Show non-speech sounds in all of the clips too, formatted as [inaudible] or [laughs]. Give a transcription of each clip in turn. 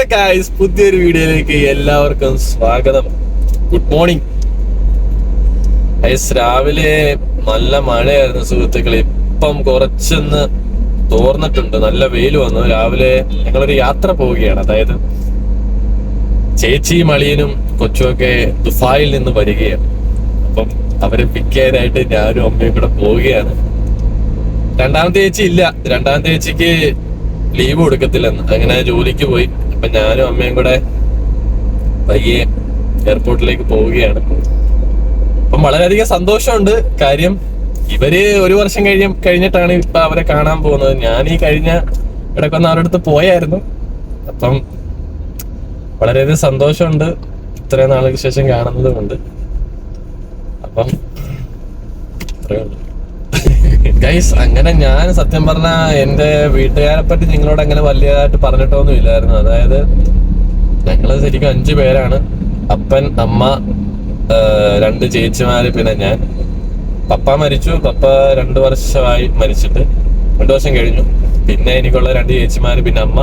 Hello guys പുതിയൊരു വീഡിയോയിലേക്ക് എല്ലാവർക്കും സ്വാഗതം. ഗുഡ് മോർണിംഗ് രാവിലെ നല്ല മഴയായിരുന്നു സുഹൃത്തുക്കളെ. ഇപ്പം കുറച്ചൊന്ന് തോർന്നിട്ടുണ്ട് നല്ല വെയിൽ വന്നു. രാവിലെ ഞങ്ങളൊരു യാത്ര പോവുകയാണ്. അതായത് ചേച്ചി അളിയനും കൊച്ചുമൊക്കെ ദുഫായിൽ നിന്ന് വരികയാണ്. അപ്പം അവരെ പിക്ക് ചെയ്യാനായിട്ട് ഞാനും അമ്മയും കൂടെ പോവുകയാണ്. രണ്ടാമത്തെ ചേച്ചി ഇല്ല. രണ്ടാമത്തെ ചേച്ചിക്ക് ലീവ് കൊടുക്കത്തില്ലെന്ന്. അങ്ങനെ ജോലിക്ക് പോയി. അപ്പൊ ഞാനും അമ്മയും കൂടെ പയ്യെ എയർപോർട്ടിലേക്ക് പോവുകയാണ്. അപ്പം വളരെയധികം സന്തോഷമുണ്ട്. കാര്യം ഇവർ ഒരു വർഷം കഴിഞ്ഞ കഴിഞ്ഞിട്ടാണ് ഇപ്പൊ അവരെ കാണാൻ പോകുന്നത്. ഞാൻ ഈ കഴിഞ്ഞ ഇടയ്ക്കൊന്ന് അവരുടെ അടുത്ത് പോയായിരുന്നു. അപ്പം വളരെയധികം സന്തോഷമുണ്ട്. ഇത്രയും നാളുകൾക്ക് ശേഷം കാണുന്നതുമുണ്ട്. അപ്പം അത്രേ ഉള്ളൂ. ഗൈസ് അങ്ങനെ ഞാൻ സത്യം പറഞ്ഞ എന്റെ വീട്ടുകാരെ പറ്റി നിങ്ങളോട് അങ്ങനെ വലിയതായിട്ട് പറഞ്ഞിട്ടൊന്നും ഇല്ലായിരുന്നു. അതായത് ഞങ്ങൾ ശരിക്കും അഞ്ചു പേരാണ്. അപ്പൻ അമ്മ രണ്ട് ചേച്ചിമാര് പിന്നെ ഞാൻ. പപ്പ മരിച്ചു. പപ്പ രണ്ടു വർഷമായി മരിച്ചിട്ട് രണ്ടു വർഷം കഴിഞ്ഞു. പിന്നെ എനിക്കുള്ള രണ്ട് ചേച്ചിമാര് പിന്നെ അമ്മ.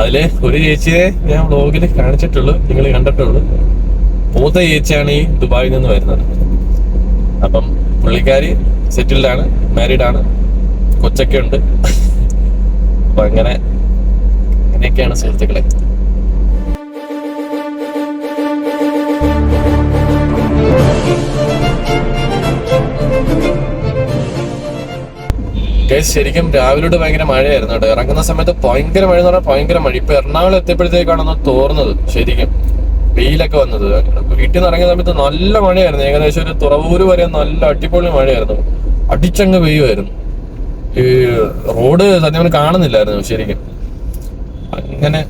അതിൽ ഒരു ചേച്ചിയെ ഞാൻ വ്ലോഗിൽ കാണിച്ചിട്ടുള്ളൂ. നിങ്ങൾ കണ്ടിട്ടുള്ളൂ. മൂത്ത ചേച്ചിയാണ് ഈ ദുബായിൽ നിന്ന് വരുന്നത്. അപ്പം പുള്ളിക്കാരി സെറ്റിൽഡ് ആണ് മാരീഡ് ആണ് കൊച്ചൊക്കെ ഉണ്ട്. അപ്പൊ അങ്ങനെ അങ്ങനെയൊക്കെയാണ് സുഹൃത്തുക്കളെ. ശരിക്കും രാവിലോട്ട് ഭയങ്കര മഴയായിരുന്നു കേട്ടോ. ഇറങ്ങുന്ന സമയത്ത് ഭയങ്കര മഴ എന്ന് പറഞ്ഞാൽ ഭയങ്കര മഴ. ഇപ്പൊ എറണാകുളം എത്തിയപ്പോഴത്തേക്കാണെന്ന് തോന്നുന്നത് ശരിക്കും. വെയിലൊക്കെ വന്നത്. വീട്ടിൽ നിന്ന് ഇറങ്ങിയ സമയത്ത് നല്ല മഴയായിരുന്നു. ഏകദേശം ഒരു തുറവൂര് വരെ നല്ല അടിപൊളി മഴയായിരുന്നു. അടിച്ചങ്ങ് പെയ്യുമായിരുന്നു. ഈ റോഡ് സത്യം കാണുന്നില്ലായിരുന്നു ശരിക്കും. അങ്ങനെ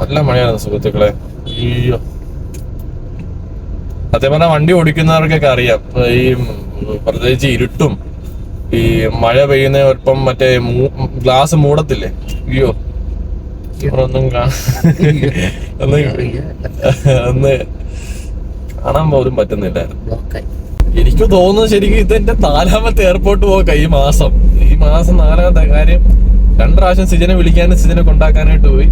നല്ല മഴയായിരുന്നു സുഹൃത്തുക്കളെ. അയ്യോ. സത്യം പറഞ്ഞാൽ വണ്ടി ഓടിക്കുന്നവർക്കൊക്കെ അറിയാം. ഈ പ്രത്യേകിച്ച് ഇരുട്ടും. ഈ മഴ പെയ്യുന്ന ഒപ്പം മറ്റേ ഗ്ലാസ് മൂടത്തില്ലേ? അയ്യോ. ഒന്നും അന്ന് കാണാൻ പോലും പറ്റുന്നില്ലായിരുന്നു ബ്ലോക്കായി. എനിക്ക് തോന്നുന്നു ശരിക്കും ഇതെന്റെ എന്റെ നാലാമത്തെ എയർപോർട്ട് പോക്ക ഈ മാസം. ഈ മാസം നാലാമത്തെ കാര്യം രണ്ട് പ്രാവശ്യം സിജനെ വിളിക്കാനും സിജനെ കൊണ്ടാക്കാനായിട്ട് പോയി.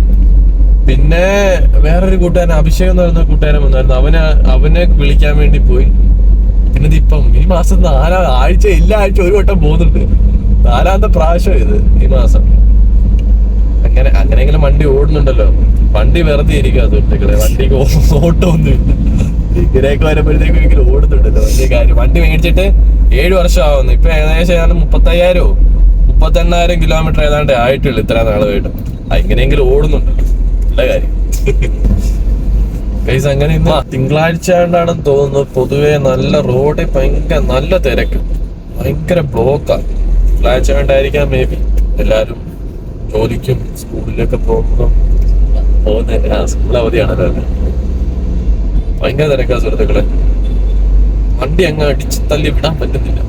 പിന്നെ വേറൊരു കൂട്ടുകാരൻ അഭിഷേക് എന്ന് പറയുന്ന കൂട്ടുകാരൻ വന്നായിരുന്നു. അവനെ അവനെ വിളിക്കാൻ വേണ്ടി പോയി. പിന്നെ ഇപ്പം ഈ മാസം നാലാ ആഴ്ച എല്ലാ ആഴ്ച ഒരു വട്ടം പോകുന്നുണ്ട്. നാലാമത്തെ പ്രാവശ്യം ഇത് ഈ മാസം. അങ്ങനെ അങ്ങനെയെങ്കിലും വണ്ടി ഓടുന്നുണ്ടല്ലോ. വണ്ടി വെറുതെ ഇരിക്കുക സുഹൃത്തുക്കളെ വണ്ടിക്ക് ഓട്ടമൊന്നും ഇങ്ങനെയൊക്കെ വരുമ്പോഴത്തേക്കും ഓടുന്നുണ്ടല്ലോ. വലിയ കാര്യം. വണ്ടി മേടിച്ചിട്ട് ഏഴു വർഷം ആവുന്നു ഇപ്പൊ ഏകദേശം ഏതാണ്ട് മുപ്പത്തയ്യായിരോ? മുപ്പത്തെണ്ണായിരം കിലോമീറ്റർ ഏതാണ്ട് ആയിട്ടുള്ളൂ ഇത്ര നാളുമായിട്ട് ആ ഇങ്ങനെയെങ്കിലും ഓടുന്നുണ്ട് നല്ല കാര്യം. ഗൈസ് അങ്ങനെ ഇന്ന് തിങ്കളാഴ്ച ആണ്ടാണെന്ന് തോന്നുന്നു പൊതുവെ നല്ല റോഡ് ഭയങ്കര നല്ല തിരക്ക്. ഭയങ്കര ബ്ലോക്കാണ് തിങ്കളാഴ്ച ആണ്ടായിരിക്കാം മേ ബി എല്ലാരും ജോലിക്കും സ്കൂളിലൊക്കെ പോകുന്നു പോകുന്ന സ്കൂൾ അവധിയാണല്ലോ ഭയങ്കര തിരക്കാ സുഹൃത്തുക്കളെ. വണ്ടി അങ്ങ് അടിച്ച് തല്ലി വിടാൻ പറ്റുന്നില്ല.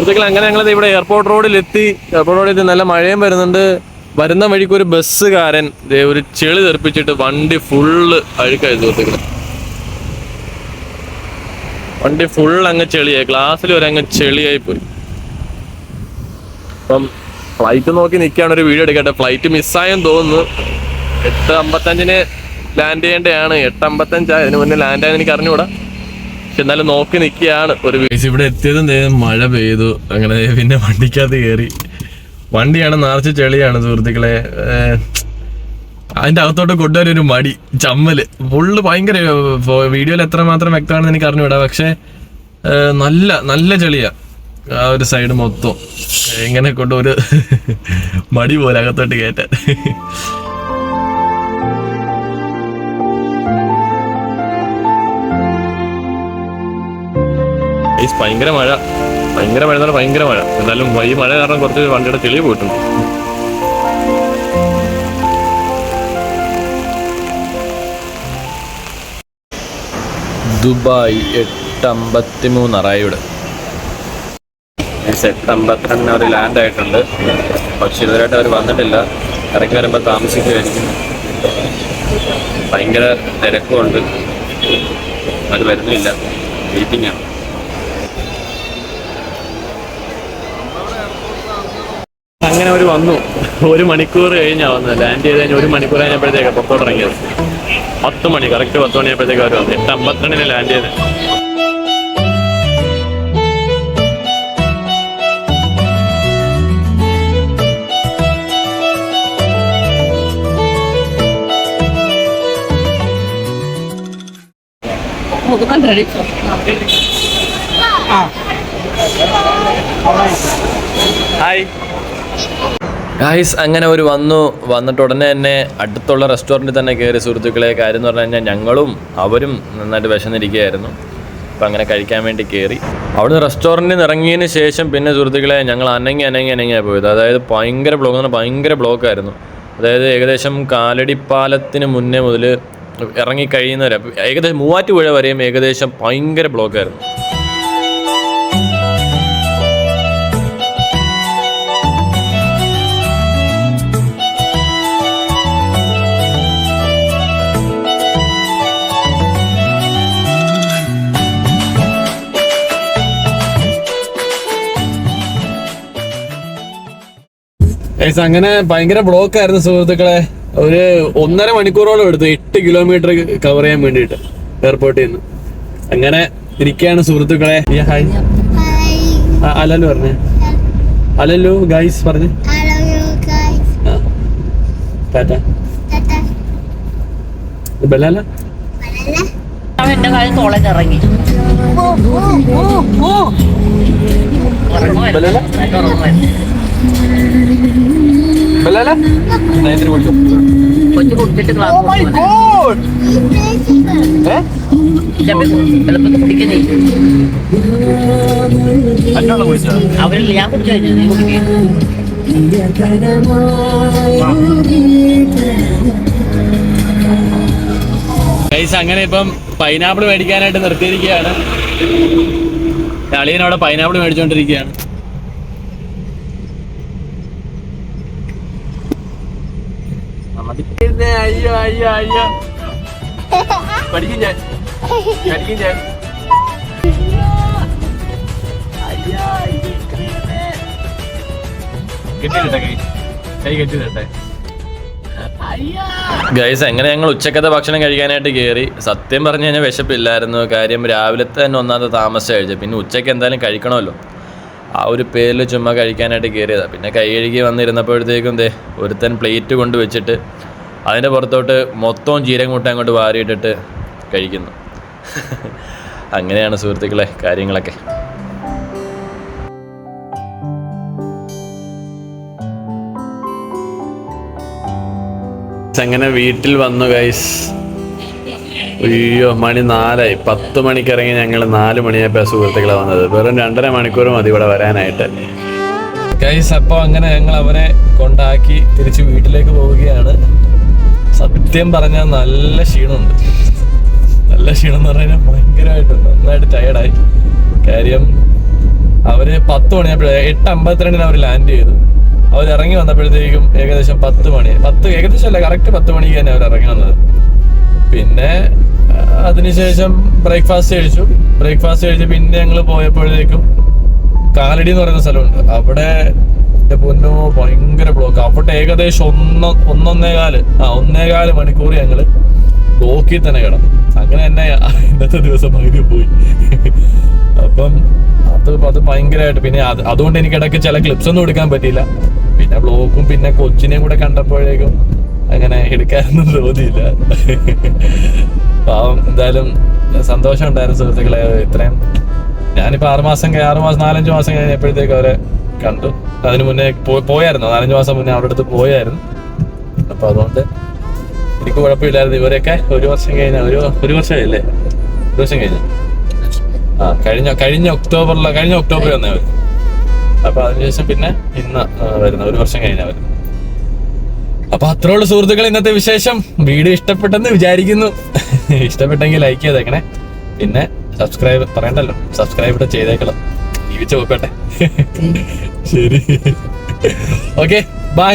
സുഹൃത്തുക്കൾ അങ്ങനെ ഞങ്ങൾ ഇവിടെ എയർപോർട്ട് റോഡിൽ എത്തി എയർപോർട്ട് റോഡിൽ എത്തി നല്ല മഴയും വരുന്നുണ്ട്. വരുന്ന വഴിക്ക് ഒരു ബസ്സുകാരൻ ഒരു ചെളി തെറിപ്പിച്ചിട്ട് വണ്ടി ഫുള്ള് അഴുക്കായി സുഹൃത്തുക്കൾ വണ്ടി ഫുൾ അങ്ങ് ചെളിയായി. ഗ്ലാസ്സിൽ വരെ അങ്ങ് ചെളിയായി പോയി. അപ്പം ഫ്ലൈറ്റ് നോക്കി നിൽക്കുകയാണ് ഒരു വീഡിയോ എടുക്കട്ടെ ഫ്ലൈറ്റ് മിസ്സായെന്ന് തോന്നുന്നു. എട്ട് അമ്പത്തഞ്ചിന് ലാൻഡ് ചെയ്യേണ്ടതാണ്. എട്ട് അമ്പത്തഞ്ചായി അതിന് മുന്നേ ലാൻഡ് ആയെന്ന് എനിക്ക് അറിഞ്ഞുകൂടാ. പക്ഷെ എന്നാലും നോക്കി നിൽക്കുകയാണ് ഒരു ഇവിടെ എത്തിയതും മഴ പെയ്തു. അങ്ങനെ പിന്നെ വണ്ടിക്കകത്ത് കയറി വണ്ടിയാണ് നിറച്ച് ചെളിയാണ് സുഹൃത്തുക്കളെ. അതിന്റെ അകത്തോട്ട് കൊണ്ടുവരും ഒരു മടി ചമ്മൽ. ഫുള്ള് ഭയങ്കര വീഡിയോയിൽ എത്രമാത്രം വ്യക്തമാണെന്ന് എനിക്ക് അറിഞ്ഞുവിടാ പക്ഷെ നല്ല നല്ല ചെളിയാ. ആ ഒരു സൈഡ് മൊത്തം. എങ്ങനെ കൊണ്ട് ഒരു [laughs] മടി പോലെ അകത്തോട്ട് കയറ്റാൻ. ഗൈസ്, ഭയങ്കര മഴ. ഭയങ്കര മഴ എന്ന് ഭയങ്കര മഴ. എന്നാലും ഈ മഴ കാരണം കുറച്ച് വണ്ടിയുടെ തെളിവ് പോയിട്ടുണ്ട്. ദുബായ് എട്ടമ്പത്തി മൂന്ന് അറായിയുടെ എട്ട് അവർ ലാൻഡ് ആയിട്ടുണ്ട്. പക്ഷെ ഇതുവരെയായിട്ട് അവർ വന്നിട്ടില്ല. ഇറങ്ങി വരുമ്പോൾ താമസിക്കുമായിരിക്കും ഭയങ്കര തിരക്കുമുണ്ട്. അത് വരുന്നില്ല. മീറ്റിംഗ് ആണ് അങ്ങനെ അവർ വന്നു. ഒരു മണിക്കൂർ കഴിഞ്ഞാ വന്നത്. ലാൻഡ് ചെയ്ത് കഴിഞ്ഞ് ഒരു മണിക്കൂർ കഴിഞ്ഞപ്പോഴത്തേക്ക് പുറത്തോട്ട് ഇറങ്ങിയത്. പത്ത് മണി കറക്റ്റ് പത്ത് മണിയപ്പോഴത്തേക്ക് അവർ വന്നു. എട്ട് അമ്പത്തിരണ്ടിന് ലാൻഡ് ചെയ്ത്. ഹായ് ഗായ്സ് അങ്ങനെ ഒരു വന്നു. വന്നിട്ട് ഉടനെ തന്നെ അടുത്തുള്ള റെസ്റ്റോറന്റിൽ തന്നെ കയറി സുഹൃത്തുക്കളെ കാര്യം എന്ന് പറഞ്ഞു കഴിഞ്ഞാൽ ഞങ്ങളും അവരും നന്നായിട്ട് വിശന്നിരിക്കുകയായിരുന്നു. അപ്പം അങ്ങനെ കഴിക്കാൻ വേണ്ടി കയറി അവിടുന്ന് റെസ്റ്റോറന്റിൽ നിന്ന് ഇറങ്ങിയതിന് ശേഷം പിന്നെ സുഹൃത്തുക്കളെ ഞങ്ങൾ അനങ്ങി അനങ്ങി അനങ്ങിയാണ് പോയത്. അതായത് ഭയങ്കര ബ്ലോക്ക് എന്ന് പറഞ്ഞാൽ ഭയങ്കര ബ്ലോക്കായിരുന്നു അതായത് ഏകദേശം കാലടിപ്പാലത്തിന് മുന്നേ മുതൽ ഇറങ്ങി കഴിയുന്നവരെ ഏകദേശം മൂവാറ്റുപുഴ വരെയും ഏകദേശം ഭയങ്കര ബ്ലോക്കായിരുന്നു അങ്ങനെ ഭയങ്കര ബ്ലോക്ക് ആയിരുന്നു സുഹൃത്തുക്കളെ. ഒരു ഒന്നര മണിക്കൂറോളം എടുത്തു. എട്ട് കിലോമീറ്റർ കവർ ചെയ്യാൻ വേണ്ടിട്ട് എയർപോർട്ടിൽ നിന്ന്. അങ്ങനെ ഇരിക്കുകയാണ് സുഹൃത്തുക്കളെ. ഹായ് അലല്ലു അലലു പറഞ്ഞേ. അലല്ലു ഗൈസ് പറഞ്ഞേ ടാറ്റ. ബലാല? എന്റെ ഇറങ്ങി. oh, oh, oh. ഞാൻ കുടിച്ചു കഴിഞ്ഞു നീ ഗൈസ് അങ്ങനെ ഇപ്പം പൈനാപ്പിൾ മേടിക്കാനായിട്ട് നിർത്തിയിരിക്കുകയാണ്. അളിയൻ അവിടെ പൈനാപ്പിൾ മേടിച്ചോണ്ടിരിക്കുകയാണ് അയ്യോ അയ്യോ അയ്യോ. പഠിക്കും ഞാൻ. പഠിക്കും ഞാൻ. ഗൈസ് എങ്ങനെ ഞങ്ങൾ ഉച്ചക്കത്തെ ഭക്ഷണം കഴിക്കാനായിട്ട് കയറി സത്യം പറഞ്ഞു കഴിഞ്ഞാൽ വിശപ്പില്ലായിരുന്നു. കാര്യം രാവിലത്തെ തന്നെ ഒന്നാമത്തെ താമസം കഴിച്ചു പിന്നെ ഉച്ചയ്ക്ക് എന്തായാലും കഴിക്കണമല്ലോ. ആ ഒരു പേരിൽ ചുമ്മാ കഴിക്കാനായിട്ട് കയറിയതാണ് പിന്നെ കൈ കഴുകി വന്നിരുന്നപ്പോഴത്തേക്കും ദേ ഒരുത്തൻ പ്ലേറ്റ് കൊണ്ട് വെച്ചിട്ട് അതിന്റെ പുറത്തോട്ട് മൊത്തവും ജീരകം കൂട്ടം അങ്ങോട്ട് വാരിയിട്ടിട്ട് കഴിക്കുന്നു. [laughs] അങ്ങനെയാണ് സുഹൃത്തുക്കളെ കാര്യങ്ങളൊക്കെ. അങ്ങനെ വീട്ടിൽ വന്നു ഗൈസ് അയ്യോ മണി നാലായി. പത്ത് മണിക്ക് ഇറങ്ങി ഞങ്ങൾ നാല് മണിയായപ്പോൾ സുഹൃത്തുക്കളെ വന്നത്. വെറും രണ്ടര മണിക്കൂർ മതി ഇവിടെ വരാനായിട്ട്. ഗൈസ് അപ്പോൾ അങ്ങനെ ഞങ്ങൾ അവരെ കൊണ്ടാക്കി തിരിച്ച് വീട്ടിലേക്ക് പോവുകയാണ്. സത്യം പറഞ്ഞാൽ നല്ല ക്ഷീണമുണ്ട്. നല്ല ക്ഷീണം എന്ന് പറഞ്ഞാൽ ഭയങ്കരമായിട്ടുണ്ട്. നന്നായിട്ട് ടയർഡായി കാര്യം അവർ പത്ത് മണിയായപ്പോഴേ എട്ട് അമ്പത്തിരണ്ടിന് അവർ ലാൻഡ് ചെയ്തു. അവർ ഇറങ്ങി വന്നപ്പോഴത്തേക്കും ഏകദേശം പത്ത് മണി പത്ത് ഏകദേശം അല്ല കറക്റ്റ് പത്ത് മണിക്ക് തന്നെ അവർ ഇറങ്ങി വന്നത്. പിന്നെ അതിനുശേഷം ബ്രേക്ക്ഫാസ്റ്റ് കഴിച്ചു. ബ്രേക്ക്ഫാസ്റ്റ് കഴിച്ച് പിന്നെ ഞങ്ങൾ പോയപ്പോഴേക്കും കാലടി എന്ന് പറയുന്ന സ്ഥലമുണ്ട്. അവിടെ എന്റെ പൊന്നോ ഭയങ്കര ബ്ലോക്ക് അവിടെ ഏകദേശം ഒന്ന് ഒന്നൊന്നേകാൽ ആ ഒന്നേകാൽ മണിക്കൂർ ഞങ്ങൾ ബ്ലോക്കിൽ തന്നെ കിടന്നു. അങ്ങനെ തന്നെ ഇന്നത്തെ ദിവസം പകുതി പോയി. അപ്പം അത് അത് ഭയങ്കരമായിട്ട് പിന്നെ അത് അതുകൊണ്ട് എനിക്ക് ഇടയ്ക്ക് ചില ക്ലിപ്സ് ഒന്നും എടുക്കാൻ പറ്റിയില്ല. പിന്നെ ബ്ലോക്കും പിന്നെ കൊച്ചിനെയും കൂടെ കണ്ടപ്പോഴേക്കും അങ്ങനെ എടുക്കാനൊന്നും തോന്നിയില്ല. പാവം എന്തായാലും സന്തോഷം ഉണ്ടായിരുന്നു സുഹൃത്തുക്കളെ ഇത്രയും. ഞാനിപ്പോൾ ആറുമാസം ആറ് ആറുമാസം നാലഞ്ച് മാസം കഴിഞ്ഞപ്പോഴത്തേക്ക് അവരെ കണ്ടു. അതിന് മുന്നേ പോയായിരുന്നു. നാലഞ്ച് മാസം മുന്നേ അവരുടെ അടുത്ത് പോയായിരുന്നു. അപ്പൊ അതുകൊണ്ട് എനിക്ക് കുഴപ്പമില്ലായിരുന്നു ഇവരൊക്കെ ഒരു വർഷം കഴിഞ്ഞ ഒരു ഒരു വർഷമായില്ലേ? ഒരു വർഷം കഴിഞ്ഞു. ആ കഴിഞ്ഞ കഴിഞ്ഞ ഒക്ടോബറിലാണ് കഴിഞ്ഞ ഒക്ടോബറിൽ വന്നവർ അവർ അപ്പൊ അതിനുശേഷം പിന്നെ ഇന്ന് വരുന്നു ഒരു വർഷം കഴിഞ്ഞ വരുന്നത് അപ്പൊ അത്രേ ഉള്ളൂ സുഹൃത്തുക്കൾ ഇന്നത്തെ വിശേഷം. വീഡിയോ ഇഷ്ടപ്പെട്ടെന്ന് വിചാരിക്കുന്നു. ഇഷ്ടപ്പെട്ടെങ്കിൽ ലൈക്ക് ചെയ്തേക്കണേ. പിന്നെ സബ്സ്ക്രൈബ് പറയണ്ടല്ലോ. സബ്സ്ക്രൈബ് ഇവിടെ ചെയ്തേക്കണം. ജീവിച്ചു നോക്കട്ടെ ശരി. Okay bye